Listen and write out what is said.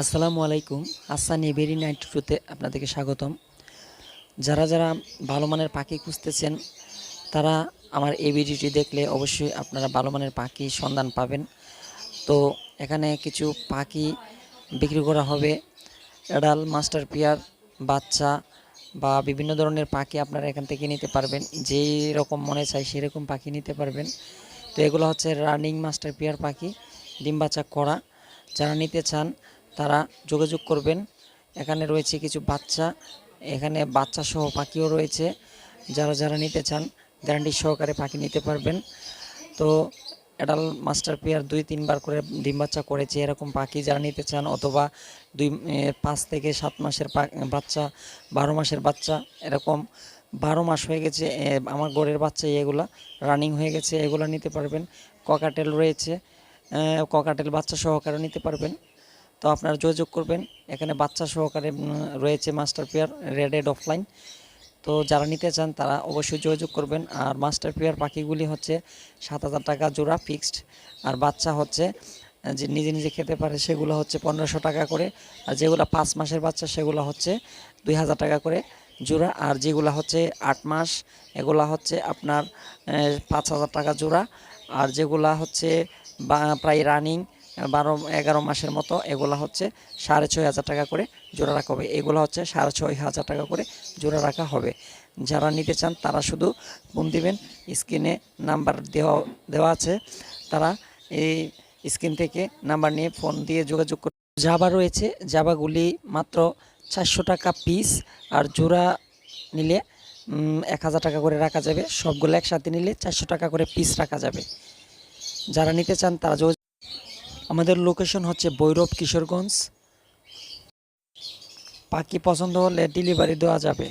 আসসালামু আলাইকুম। হাসান এবেরি নাইট টুতে আপনাদেরকে স্বাগতম। যারা যারা ভালো মানের পাখি খুঁজতেছেন, তারা আমার এই ভিডিওটি দেখলে অবশ্যই আপনারা ভালো মানের পাখি সন্ধান পাবেন। তো এখানে কিছু পাখি বিক্রি করা হবে। এডাল মাস্টার পিয়ার, বাচ্চা বা বিভিন্ন ধরনের পাখি আপনারা এখান থেকে নিতে পারবেন। যেই রকম মনে চাই সেরকম পাখি নিতে পারবেন। তো এগুলো হচ্ছে রানিং মাস্টার পিয়ার পাখি, ডিম বাচ্চা করা যারা নিতে চান তারা যোগাযোগ করবেন। এখানে রয়েছে কিছু বাচ্চা, এখানে বাচ্চা সহ পাখিও রয়েছে। যারা যারা নিতে চান গ্যারান্টি সহকারে পাখি নিতে পারবেন। তো অ্যাডাল মাস্টার পেয়ার দুই, তিনবার করে ডিম বাচ্চা করেছে এরকম পাখি। যারা নিতে চান অথবা দুই পাঁচ থেকে সাত মাসের বাচ্চা, বারো মাসের বাচ্চা, এরকম বারো মাস হয়ে গেছে আমার গড়ের বাচ্চা এগুলা রানিং হয়ে গেছে, এগুলা নিতে পারবেন। ককাটেল রয়েছে ককাটেল বাচ্চা সহকারে নিতে পারবেন। তো আপনারা যোগাযোগ করবেন। এখানে বাচ্চা সহকারে রয়েছে মাস্টার পেয়ার রেডেড অফলাইন। তো যারা নিতে চান, তারা অবশ্যই যোগাযোগ করবেন। আর মাস্টার পেয়ার পাখিগুলি হচ্ছে সাত হাজার টাকা জোড়া ফিক্সড। আর বাচ্চা হচ্ছে যে নিজে নিজে খেতে পারে, সেগুলো হচ্ছে পনেরোশো টাকা করে। আর যেগুলো পাঁচ মাসের বাচ্চা, সেগুলো হচ্ছে দুই হাজার টাকা করে জোড়া। আর যেগুলো হচ্ছে আট মাস, এগুলা হচ্ছে আপনার পাঁচ হাজার টাকা জোড়া। আর যেগুলা হচ্ছে বা- প্রায় রানিং বারো, এগারো মাসের মতো এগুলা হচ্ছে সাড়ে ছয় হাজার টাকা করে জোড়া রাখা হবে। এগুলো হচ্ছে সাড়ে ছয় হাজার টাকা করে জোড়া রাখা হবে। যারা নিতে চান তারা শুধু ফোন দিবেন, স্ক্রিনে নাম্বার দেওয়া দেওয়া আছে। তারা এই স্ক্রিন থেকে নাম্বার নিয়ে ফোন দিয়ে যোগাযোগ করে জাবা রয়েছে। জাবাগুলি মাত্র চারশো টাকা পিস আর জোড়া নিলে এক হাজার টাকা করে রাখা যাবে। সবগুলো একসাথে নিলে চারশো টাকা করে পিস রাখা যাবে। যারা নিতে চান তারা আমাদের লোকেশন হচ্ছে বৈরব কিশোরগঞ্জ। পাখি পছন্দ হলে ডেলিভারি দেওয়া যাবে।